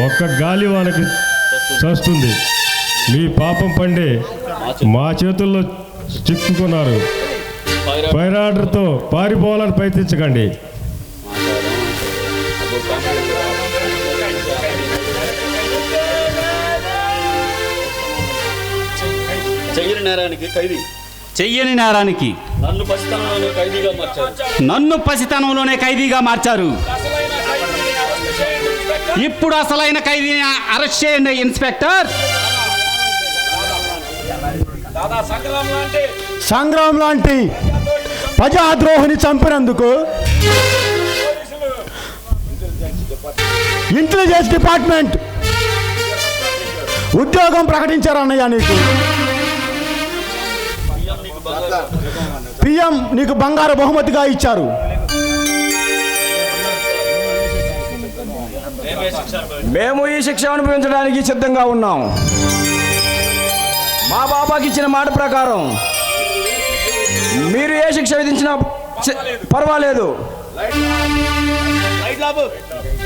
ఒక్క గాలి వాళ్ళకి చస్తుంది. మీ పాపం పండే మా చేతుల్లో చిక్కుకున్నారు. పైరాడర్తో పారిపోవాలని ప్రయత్నించకండి. చెయ్యని నేరానికి ఖైదీ. చెయ్యని నేరానికి నన్ను పసితనంలోనే ఖైదీగా మార్చారు. నన్ను పసితనంలోనే ఖైదీగా మార్చారు. ఇప్పుడు అసలైన ఖైదీని అరెస్ట్ చేయండి ఇన్స్పెక్టర్. సంగ్రామ్ లాంటి ప్రజాద్రోహిని చంపినందుకు ఇంటెలిజెన్స్ డిపార్ట్మెంట్ ఉద్యోగం ప్రకటించారు అన్నయ్య నీకు పిఎం నీకు బంగారు బహుమతిగా ఇచ్చారు. మేము ఈ శిక్ష అనుభవించడానికి సిద్ధంగా ఉన్నాం. మా బాబాకి ఇచ్చిన మాట ప్రకారం మీరు ఏ శిక్ష విధించినా పర్వాలేదు.